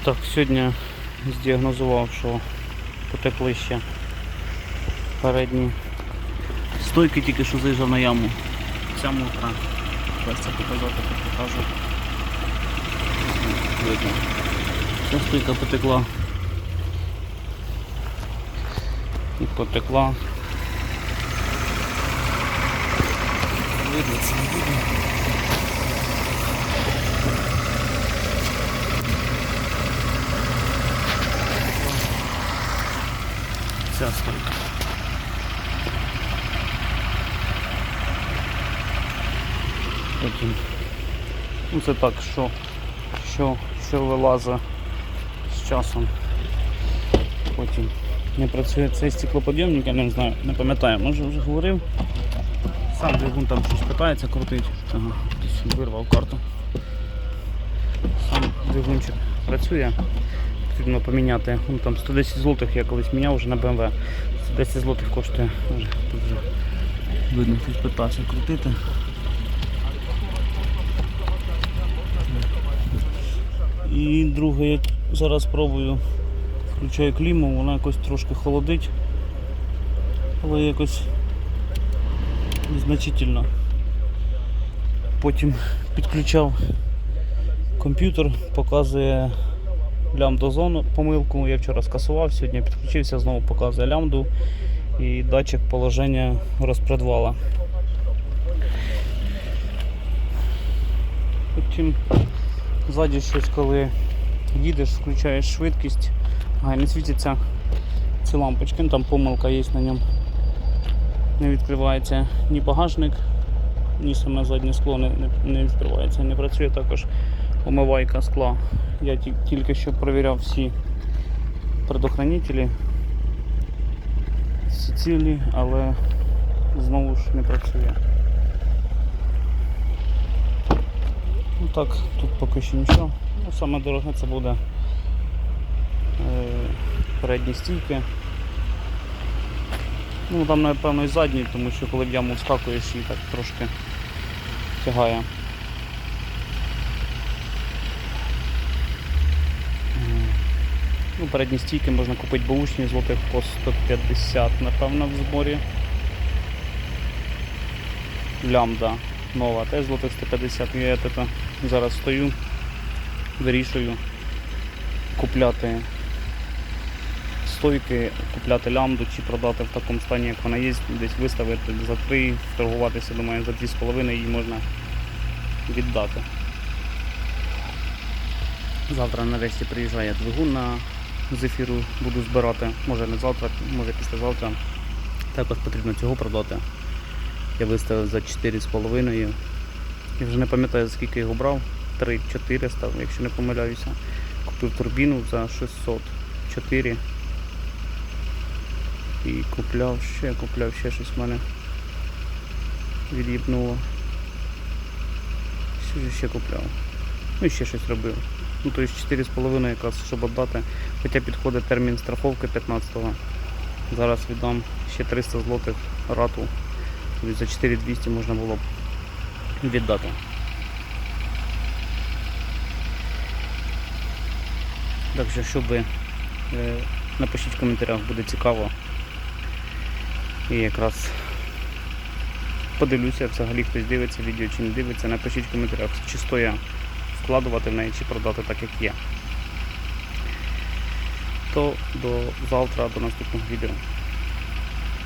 Так, сьогодні здіагнозував, що потекли ще передні стойки, тільки що заїжджав на яму. Ця мокра. Зараз це показати, так покажу. Видно. Ця стойка потекла. І потекла. Видно, це не видно. Стойка. Потім. Ну це так, що, що, що вилазить з часом. Потім не працює цей стеклоподйомник, я не знаю, не пам'ятаю, може вже говорив. Сам двигун там щось питається крутить. Ага, хтось вирвав карту. Сам двигунчик працює. Потрібно поміняти. Ну, там 110 злотих я колись міняв вже на BMW. 110 злотих коштує. Тут вже видно, хтось питався крутити. І друге, я зараз пробую, включаю кліму, вона якось трошки холодить, але якось незначительно. Потім підключав комп'ютер, показує лямбда зону помилку. Я вчора скасував, сьогодні підключився, знову показує лямбду і датчик положення розпредвала. Потім ззаді щось, коли їдеш, включаєш швидкість, а не світяться ці лампочки, ну, там помилка є на ньому. Не відкривається ні багажник, ні саме заднє скло не, не відкривається, не працює також омивайка скла. Я тільки що перевіряв всі предохранителі, всі цілі, але знову ж не працює. Ну так, тут поки що нічого. Ну, саме дороге це буде е, передні стійки. Ну там напевно і задні, тому що коли в яму вскакуєш і так трошки тягає. Ну, передні стійки можна купити баушні злотих по 150, напевно, в зборі. Лямбда нова, теж злотих 150. Я тут зараз стою, вирішую купляти стойки, купляти лямбду чи продати в такому стані, як вона є, десь виставити за 3, торгуватися, думаю, за 2,5 її можна віддати. Завтра нарешті приїжджає двигун на зефіру, буду збирати, може не завтра, може післязавтра. Також потрібно цього продати. Я виставив за 4,5. Я вже не пам'ятаю скільки його брав. 3-400, якщо не помиляюся. Купив турбіну за 604. І купляв ще, купляв ще щось в мене. Від'їбнуло. Що ж ще купляв? Ну і ще щось робив. Ну тобто 4,5 якраз, щоб віддати. Хоча підходить термін страховки 15-го. Зараз віддам ще 300 злотих рату. Тобто за 4200 можна було б віддати. Так що, щоб ви, е, напишіть в коментарях, буде цікаво. І якраз подивлюся, взагалі хтось дивиться відео чи не дивиться, напишіть в коментарях, чи стоя вкладувати в неї, чи продати так, як є. То до завтра, до наступного відео.